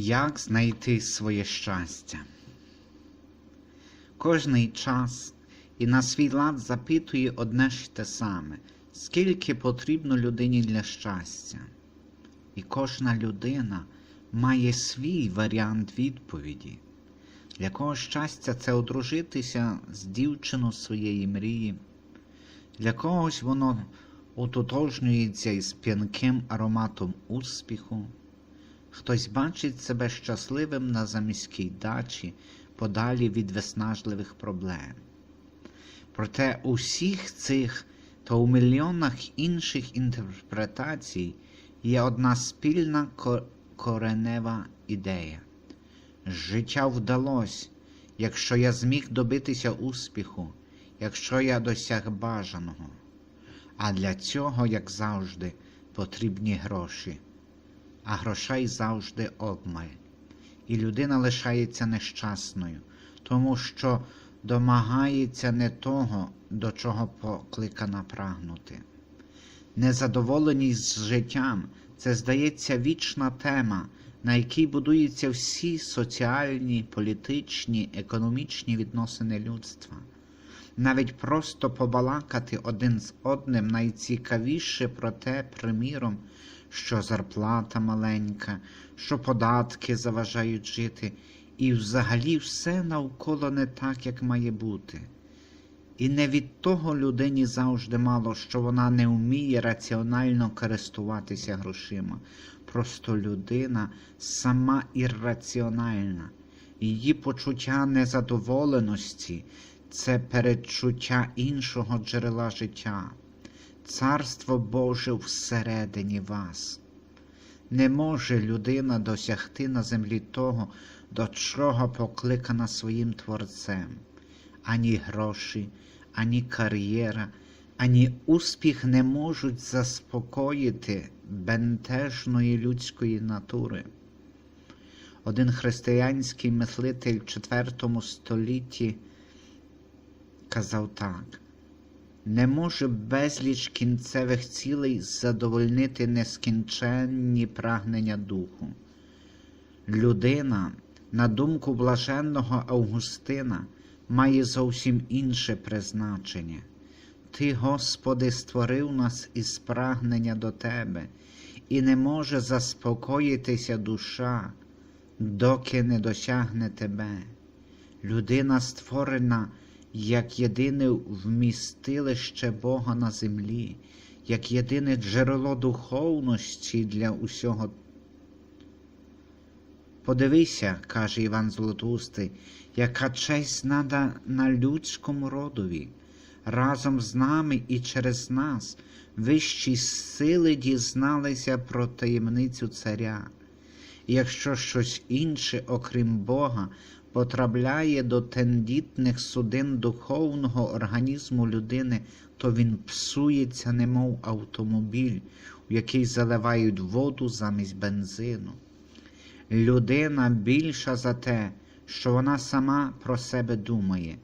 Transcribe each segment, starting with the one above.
Як знайти своє щастя? Кожний час і на свій лад запитує одне ж те саме, скільки потрібно людині для щастя. І кожна людина має свій варіант відповіді. Для кого щастя це одружитися з дівчиною своєї мрії. Для когось воно ототожнюється із п'янким ароматом успіху. Хтось бачить себе щасливим на заміській дачі, подалі від виснажливих проблем. Проте у всіх цих та у мільйонах інших інтерпретацій є одна спільна коренева ідея. Життя вдалось, якщо я зміг добитися успіху, якщо я досяг бажаного. А для цього, як завжди, потрібні гроші а грошей завжди обмаль. І людина лишається нещасною, тому що домагається не того, до чого покликана прагнути. Незадоволеність з життям це, здається, вічна тема, на якій будуються всі соціальні, політичні, економічні відносини людства. Навіть просто побалакати один з одним найцікавіше про те, приміром, що зарплата маленька, що податки заважають жити, і взагалі все навколо не так, як має бути. І не від того людині завжди мало, що вона не вміє раціонально користуватися грошима. Просто людина сама ірраціональна. Її почуття незадоволеності це передчуття іншого джерела життя. Царство Боже всередині вас. Не може людина досягти на землі того, до чого покликана своїм Творцем. Ані гроші, ані кар'єра, ані успіх не можуть заспокоїти бентежної людської натури. Один християнський мислитель в IV столітті казав так. Не може безліч кінцевих цілей задовольнити нескінченні прагнення духу. Людина, на думку блаженного Августина, має зовсім інше призначення. Ти, Господи, створив нас із прагнення до Тебе, і не може заспокоїтися душа, доки не досягне Тебе. Людина створена як єдине вмістилище Бога на землі, як єдине джерело духовності для усього. Подивися, каже Іван Золотоустий, яка честь надана людському родові. Разом з нами і через нас вищі сили дізналися про таємницю царя. І якщо щось інше, окрім Бога, потрапляє до тендітних судин духовного організму людини, то він псується, немов автомобіль, у який заливають воду замість бензину. Людина більша за те, що вона сама про себе думає.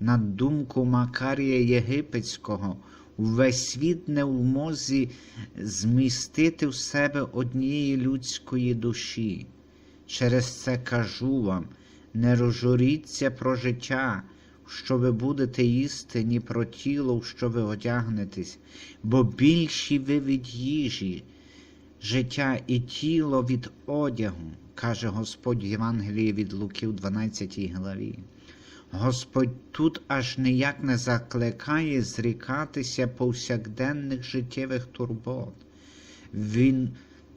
На думку Макарія Єгипетського, увесь світ не в мозі змістити в себе однієї людської душі. Через це кажу вам, не розжуріться про життя, що ви будете їсти, ні про тіло, що ви одягнетесь, бо більші ви від їжі, життя і тіло від одягу, каже Господь Євангелії від Луки в 12 главі. Господь тут аж ніяк не закликає зрікатися повсякденних життєвих турбот. Він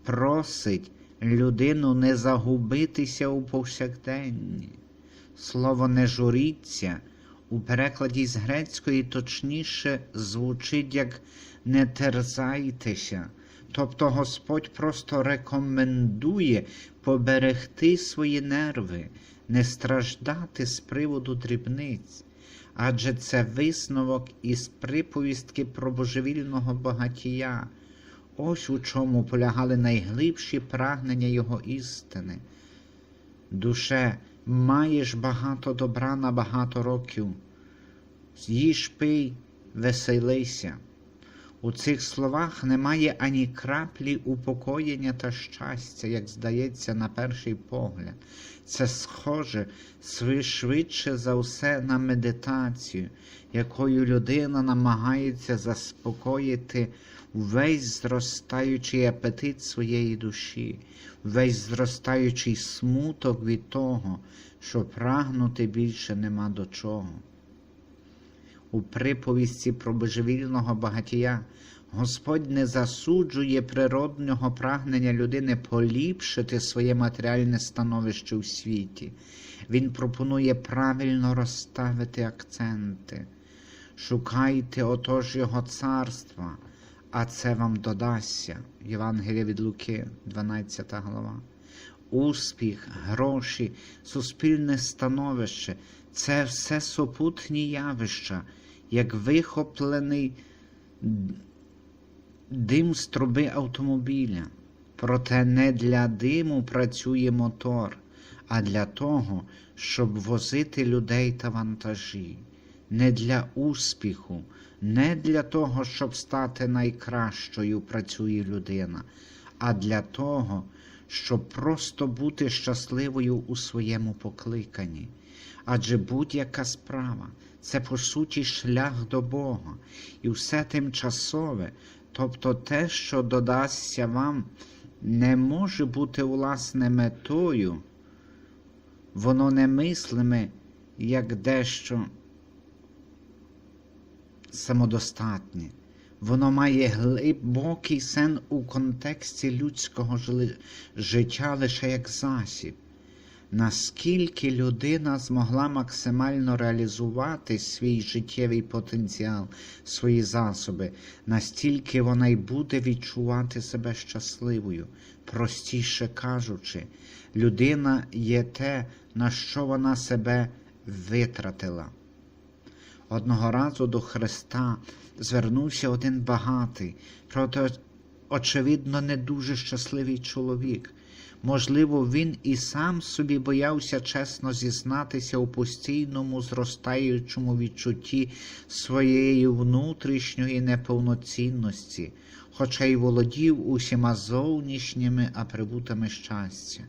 просить людину не загубитися у повсякденні. Слово не журіться у перекладі з грецької точніше звучить як не терзайтеся. Тобто Господь просто рекомендує поберегти свої нерви, не страждати з приводу дрібниць, адже це висновок із приповістки про божевільного багатія. Ось у чому полягали найглибші прагнення його істини. Душе, маєш багато добра на багато років, з'їж пий, веселися. У цих словах немає ані краплі упокоєння та щастя, як здається на перший погляд. Це схоже швидше за все на медитацію, якою людина намагається заспокоїти весь зростаючий апетит своєї душі, весь зростаючий смуток від того, що прагнути більше нема до чого. У приповісті про божевільного багатія Господь не засуджує природнього прагнення людини поліпшити своє матеріальне становище у світі. Він пропонує правильно розставити акценти. Шукайте отож Його царства, а це вам додасться. Євангелія від Луки, 12 глава. Успіх, гроші, суспільне становище це все супутні явища, як вихоплений дим з труби автомобіля. Проте не для диму працює мотор, а для того, щоб возити людей та вантажі. Не для успіху, не для того, щоб стати найкращою працює людина, а для того, щоб просто бути щасливою у своєму покликанні. Адже будь-яка справа це по суті шлях до Бога, і все тимчасове, тобто те, що додасться вам, не може бути власне метою, воно не мислиме як дещо самодостатнє. Воно має глибокий сен у контексті людського життя лише як засіб. Наскільки людина змогла максимально реалізувати свій життєвий потенціал, свої засоби, настільки вона й буде відчувати себе щасливою. Простіше кажучи, людина є те, на що вона себе витратила. Одного разу до Христа звернувся один багатий, проте, очевидно, не дуже щасливий чоловік. Можливо, він і сам собі боявся чесно зізнатися у постійному зростаючому відчутті своєї внутрішньої неповноцінності, хоча й володів усіма зовнішніми атрибутами щастя.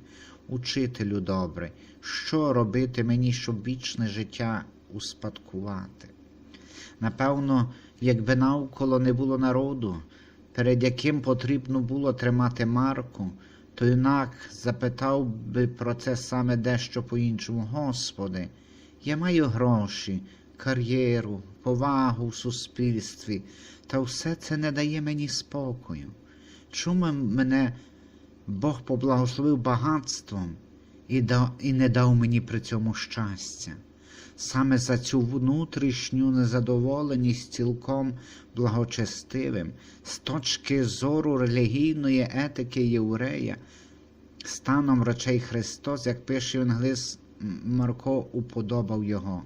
Учителю добрий, що робити мені, щоб вічне життя успадкувати? Напевно, якби навколо не було народу, перед яким потрібно було тримати марку, то юнак запитав би про це саме дещо по-іншому. Господи, я маю гроші, кар'єру, повагу в суспільстві, та все це не дає мені спокою. Чому мене Бог поблагословив багатством і, і не дав мені при цьому щастя? Саме за цю внутрішню незадоволеність цілком благочестивим, з точки зору релігійної етики єврея, станом речей Христос, як пише Євангелист Марко, уподобав його.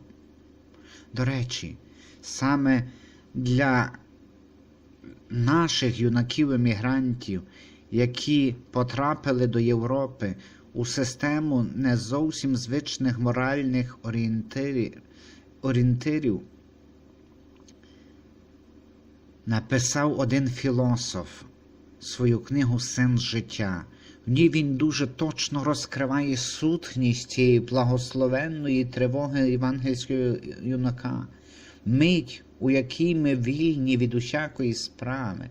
До речі, саме для наших юнаків-емігрантів, які потрапили до Європи у систему не зовсім звичних моральних орієнтирів, орієнтирів, написав один філософ свою книгу Сенс життя. В ній він дуже точно розкриває сутність цієї благословенної тривоги євангельського юнака, мить, у якій ми вільні від усякої справи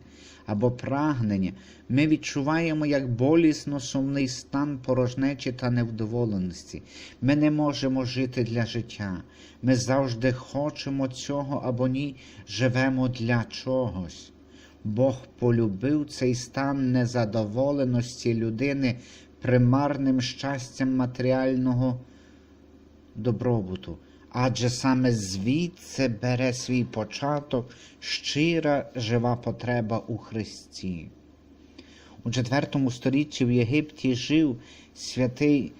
або прагнення, ми відчуваємо як болісно сумний стан порожнечі та невдоволеності. Ми не можемо жити для життя. Ми завжди хочемо цього або ні, живемо для чогось. Бог полюбив цей стан незадоволеності людини примарним щастям матеріального добробуту, адже саме звідси бере свій початок щира жива потреба у Христі. У IV столітті в Єгипті жив святий.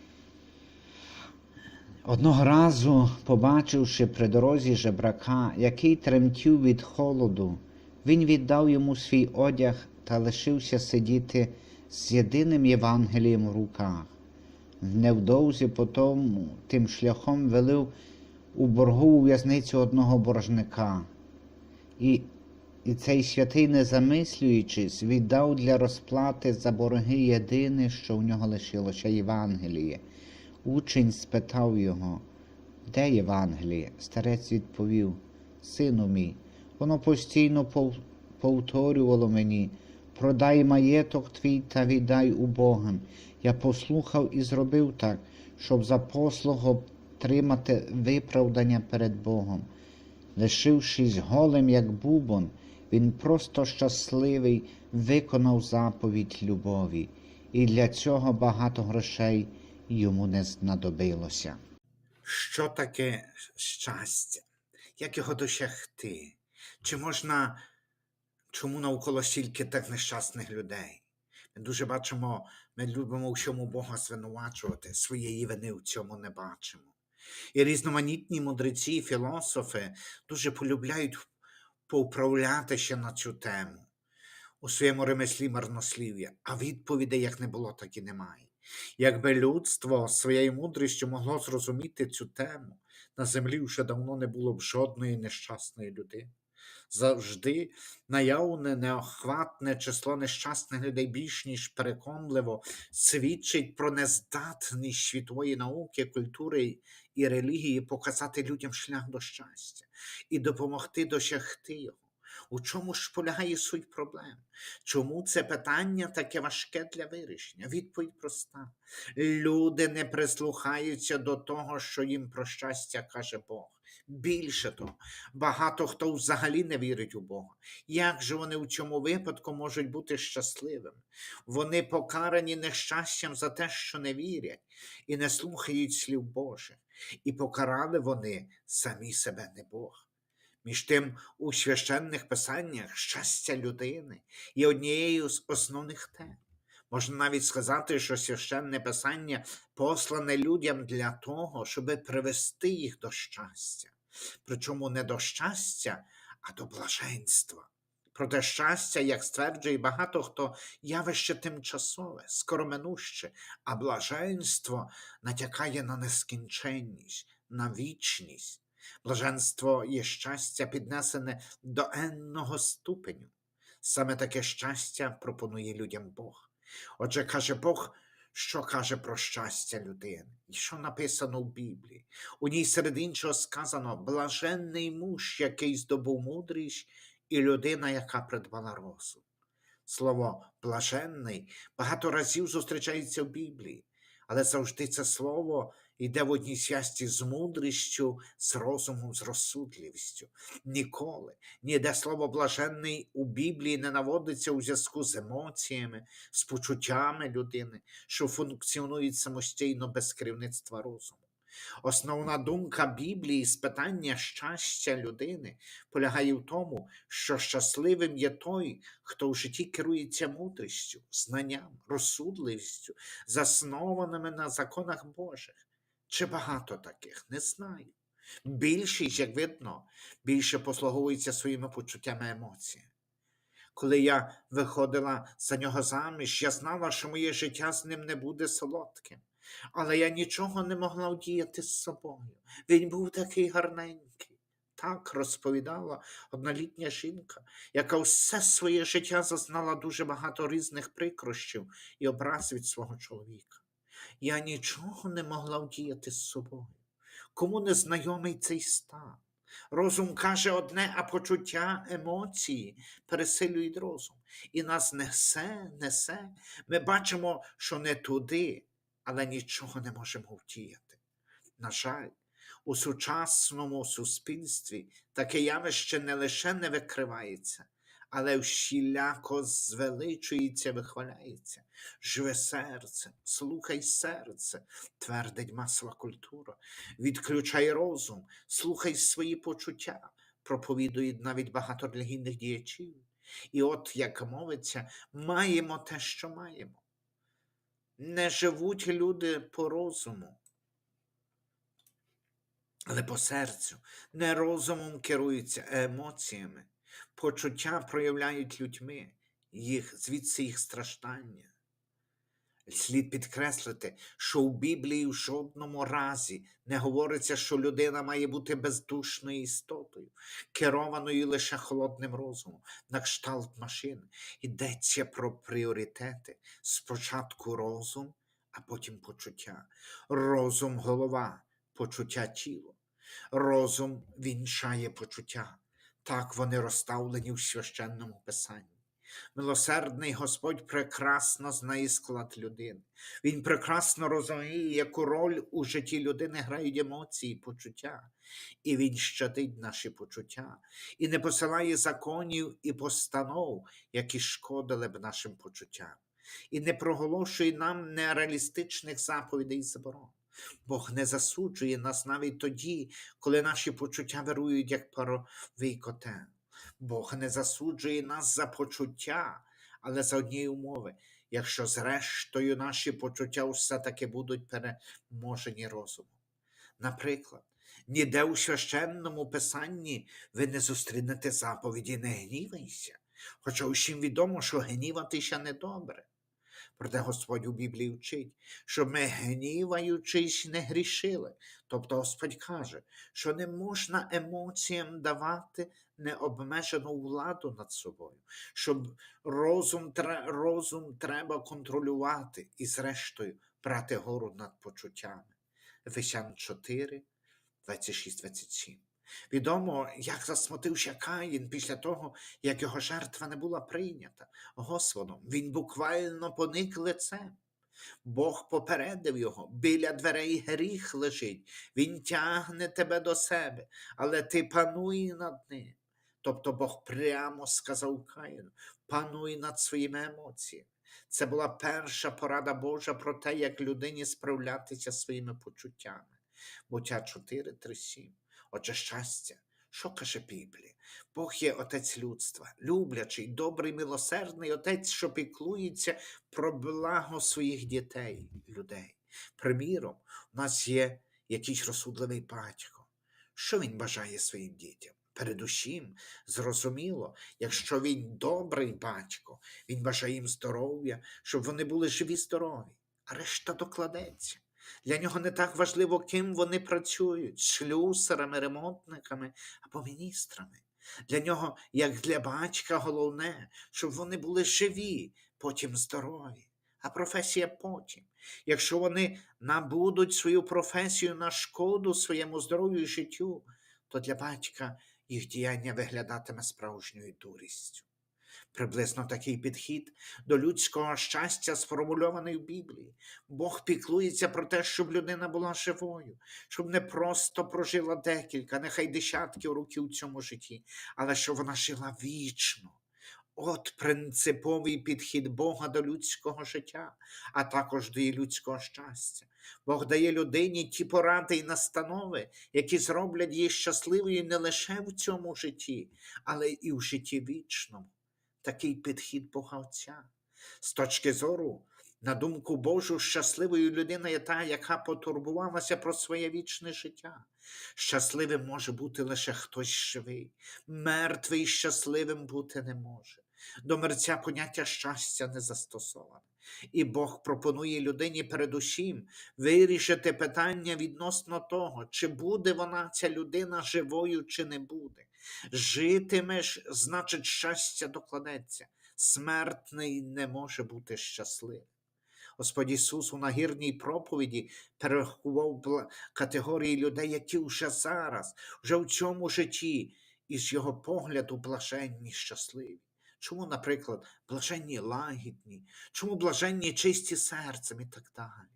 Одного разу, побачивши при дорозі жебрака, який тремтів від холоду, він віддав йому свій одяг та лишився сидіти з єдиним Євангелієм в руках. Невдовзі потому тим шляхом велив у боргову в'язницю одного боржника. І І цей святий, не замислюючись, віддав для розплати за борги єдине, що в нього лишилося Євангеліє. Учень спитав його, де Євангеліє? Старець відповів, Сину мій, воно постійно повторювало мені, продай маєток твій та віддай убогим. Я послухав і зробив так, щоб за послугу отримати виправдання перед Богом. Лишившись голим, як бубон, він просто щасливий виконав заповідь любові, і для цього багато грошей йому не знадобилося. Що таке щастя? Як його досягти? Чи можна, чому навколо стільки так нещасних людей? Ми дуже бачимо, ми любимо у всьому Бога звинувачувати, своєї вини в цьому не бачимо. І різноманітні мудреці, і філософи дуже полюбляють повправлятися на цю тему у своєму ремеслі марнослів'я, а відповідей як не було, так і немає. Якби людство своєю мудрістю могло зрозуміти цю тему, на землі вже давно не було б жодної нещасної людини. Завжди наявне неохватне число нещасних людей більш ніж переконливо свідчить про нездатність світової науки, культури і релігії показати людям шлях до щастя і допомогти досягти його. У чому ж полягає суть проблем? Чому це питання таке важке для вирішення? Відповідь проста. Люди не прислухаються до того, що їм про щастя каже Бог. Більше того, багато хто взагалі не вірить у Бога. Як же вони у цьому випадку можуть бути щасливими? Вони покарані нещастям за те, що не вірять і не слухають слів Божих, і покарали вони самі себе не Бог. Між тим, у священних писаннях щастя людини є однією з основних тем. Можна навіть сказати, що священне писання послане людям для того, щоб привести їх до щастя. Причому не до щастя, а до блаженства. Проте щастя, як стверджує багато хто, явище тимчасове, скороминуще, а блаженство натякає на нескінченність, на вічність. Блаженство є щастя, піднесене до енного ступеню. Саме таке щастя пропонує людям Бог. Отже, каже Бог, що каже про щастя людини, і що написано в Біблії. У ній серед іншого сказано блаженний муж, який здобув мудрість, і людина, яка придбала розум. Слово блаженний багато разів зустрічається в Біблії, але завжди це слово йде в одній часті з мудрістю, з розумом, з розсудливістю. Ніколи ніде слово блаженний у Біблії не наводиться у зв'язку з емоціями, з почуттями людини, що функціонують самостійно без керівництва розуму. Основна думка Біблії з питання щастя людини полягає в тому, що щасливим є той, хто в житті керується мудрістю, знанням, розсудливістю, заснованими на законах Божих. Чи багато таких? Не знаю. Більшість, як видно, більше послуговується своїми почуттями емоціями. Коли я виходила за нього заміж, я знала, що моє життя з ним не буде солодким. Але я нічого не могла вдіяти з собою. Він був такий гарненький. Так розповідала однолітня жінка, яка все своє життя зазнала дуже багато різних прикрощів і образ від свого чоловіка. Я нічого не могла вдіяти з собою. Кому не знайомий цей стан? Розум каже одне, а почуття емоції пересилюють розум. І нас несе, несе. Ми бачимо, що не туди, але нічого не можемо втіяти. На жаль, у сучасному суспільстві таке явище не лише не викривається, але всіляко звеличується, вихваляється. Живе серцем, слухай серце, твердить масова культура. Відключай розум, слухай свої почуття, проповідують навіть багато релігійних діячів. І от, як мовиться, маємо те, що маємо. Не живуть люди по розуму, але по серцю, не розумом керуються, емоціями. Почуття проявляють людьми, їх, звідси їх страждання. Слід підкреслити, що у Біблії в жодному разі не говориться, що людина має бути бездушною істотою, керованою лише холодним розумом, на кшталт машини. Йдеться про пріоритети. Спочатку розум, а потім почуття. Розум голова, почуття тіло. Розум вінчає почуття. Так вони розставлені в священному писанні. Милосердний Господь прекрасно знає склад людини. Він прекрасно розуміє, яку роль у житті людини грають емоції, почуття. І він щадить наші почуття, і не посилає законів і постанов, які шкодили б нашим почуттям, і не проголошує нам нереалістичних заповідей і заборон. Бог не засуджує нас навіть тоді, коли наші почуття вирують, як паровий котел. Бог не засуджує нас за почуття, але за однієї умови, якщо зрештою наші почуття все-таки будуть переможені розумом. Наприклад, ніде у священному писанні ви не зустрінете заповіді не гнівайся, хоча усім відомо, що гніватися недобре. Проте Господь у Біблії вчить, щоб ми, гніваючись, не грішили. Тобто Господь каже, що не можна емоціям давати необмежену владу над собою, щоб розум, розум треба контролювати і, зрештою, брати гору над почуттями. Ефесян 4, 26-27. Відомо, як засмутився Каїн після того, як його жертва не була прийнята Господом. Він буквально поник лицем. Бог попередив його, біля дверей гріх лежить, він тягне тебе до себе, але ти пануй над ним. Тобто Бог прямо сказав Каїну, пануй над своїми емоціями. Це була перша порада Божа про те, як людині справлятися своїми почуттями. Буття 4, 3, 7. Отже, щастя, що каже Біблія? Бог є отець людства, люблячий, добрий, милосердний отець, що піклується про благо своїх дітей, людей. Приміром, у нас є якийсь розсудливий батько. Що він бажає своїм дітям? Передусім, зрозуміло, якщо він добрий батько, він бажає їм здоров'я, щоб вони були живі здорові, а решта докладеться. Для нього не так важливо, ким вони працюють шлюсарами, ремонтниками або міністрами. Для нього, як для батька, головне, щоб вони були живі, потім здорові, а професія потім. Якщо вони набудуть свою професію на шкоду своєму здоров'ю і життю, то для батька їх діяння виглядатиме справжньою дурістю. Приблизно такий підхід до людського щастя сформульований в Біблії. Бог піклується про те, щоб людина була живою, щоб не просто прожила декілька, нехай десятків років у цьому житті, але щоб вона жила вічно. От принциповий підхід Бога до людського життя, а також до її людського щастя. Бог дає людині ті поради і настанови, які зроблять її щасливою не лише в цьому житті, але і в житті вічному. Такий підхід Бога Отця. З точки зору, на думку Божу, щасливою людина є та, яка потурбувалася про своє вічне життя. Щасливим може бути лише хтось живий, мертвий щасливим бути не може. До мерця поняття щастя не застосоване. І Бог пропонує людині передусім вирішити питання відносно того, чи буде вона, ця людина, живою, чи не буде. Житимеш, значить, щастя докладеться. Смертний не може бути щасливим. Господь Ісус у нагірній проповіді перерахував категорії людей, які вже зараз, вже в цьому житті, із його погляду блаженні, щасливі. Чому, наприклад, блаженні лагідні, чому блаженні чисті серцем і так далі?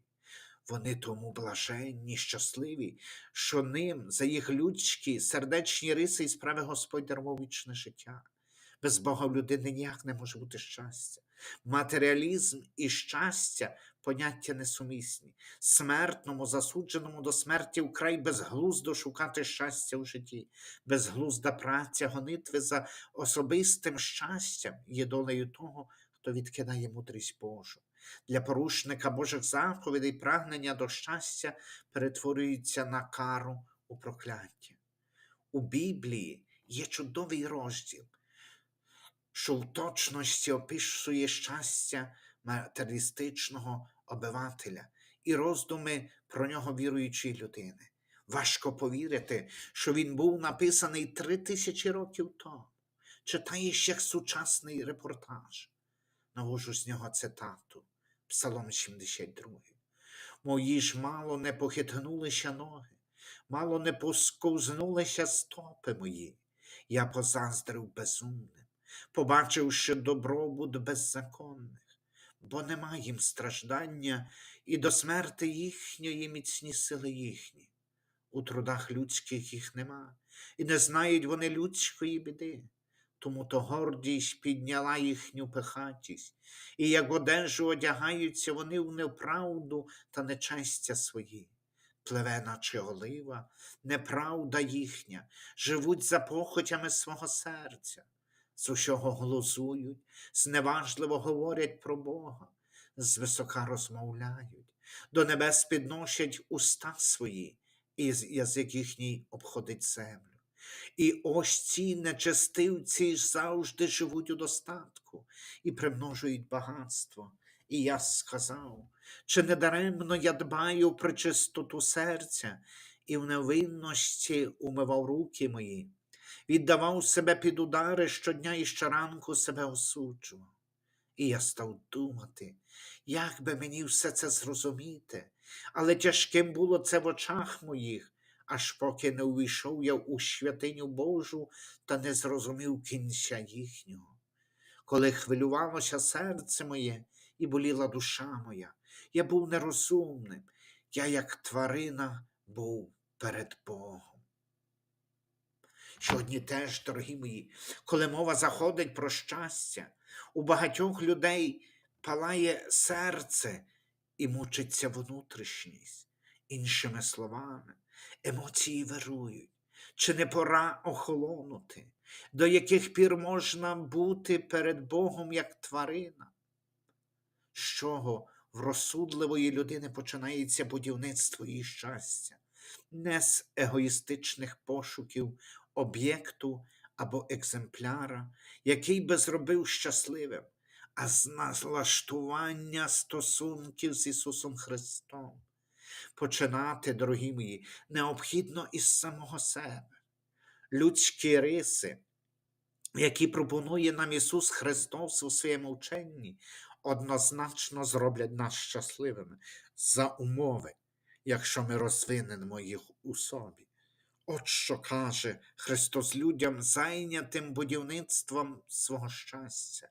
Вони тому блаженні, щасливі, що ним за їх людські сердечні риси і справи Господь дарував вічне життя. Без Бога в людини ніяк не може бути щастя. Матеріалізм і щастя поняття несумісні. Смертному, засудженому до смерті вкрай безглуздо шукати щастя у житті, безглузда праця, гонитви за особистим щастям є долею того, хто відкидає мудрість Божу. Для порушника Божих заповідей прагнення до щастя перетворюється на кару у прокляття. У Біблії є чудовий розділ, що в точності описує щастя матеріалістичного обивателя і роздуми про нього віруючої людини. Важко повірити, що він був написаний три тисячі років тому. Читаєш як сучасний репортаж. Навожу з нього цитату, Псалом 72. Мої ж мало не похитнулися ноги, мало не посковзнулися стопи мої. Я позаздрив безумним, побачивши добробут беззаконних, бо нема їм страждання і до смерти їхньої міцні сили їхні. У трудах людських їх нема, і не знають вони людської біди. Тому то гордість підняла їхню пихатість, і як одежу одягаються вони в неправду та нечестя свої. Пливе, наче олива, неправда їхня, живуть за похотями свого серця, з усього глузують, зневажливо говорять про Бога, звисока розмовляють, до небес підносять уста свої, і язик їхній обходить землю. І ось ці нечестивці завжди живуть у достатку і примножують багатство. І я сказав, чи не даремно я дбаю про чистоту серця і в невинності умивав руки мої, віддавав себе під удари щодня і щоранку себе осуджував. І я став думати, як би мені все це зрозуміти, але тяжким було це в очах моїх, аж поки не увійшов я у святиню Божу та не зрозумів кінця їхнього. Коли хвилювалося серце моє і боліла душа моя, я був нерозумним, я, як тварина, був перед Богом. Сьогодні теж, дорогі мої, коли мова заходить про щастя, у багатьох людей палає серце і мучиться внутрішність. Іншими словами, емоції вирують. Чи не пора охолонути, до яких пір можна бути перед Богом як тварина? З чого в розсудливої людини починається будівництво її щастя, не з егоїстичних пошуків об'єкту або екземпляра, який би зробив щасливим, а з налаштування стосунків з Ісусом Христом. Починати, дорогі мої, необхідно із самого себе. Людські риси, які пропонує нам Ісус Христос у своєму вченні, однозначно зроблять нас щасливими за умови, якщо ми розвинемо їх у собі. От що каже Христос людям, зайнятим будівництвом свого щастя.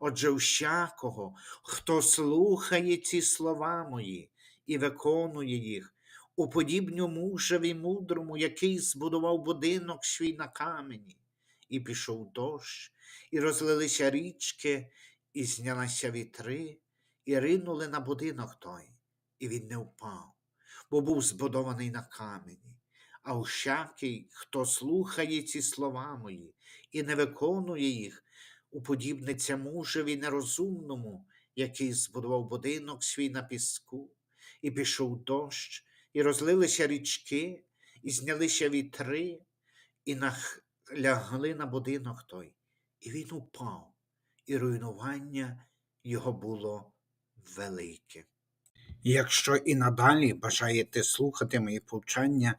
Отже, всякого, хто слухає ці слова мої і виконує їх, уподібню мужеві мудрому, який збудував будинок свій на камені, і пішов дощ, і розлилися річки, і знялися вітри, і ринули на будинок той, і він не впав, бо був збудований на камені. А всякий, хто слухає ці слова мої і не виконує їх, уподібниться мужеві нерозумному, який збудував будинок свій на піску, і пішов дощ, і розлилися річки, і знялися вітри, і нах- лягли на будинок той, і він упав, і руйнування його було велике. Якщо і надалі бажаєте слухати мої повчання,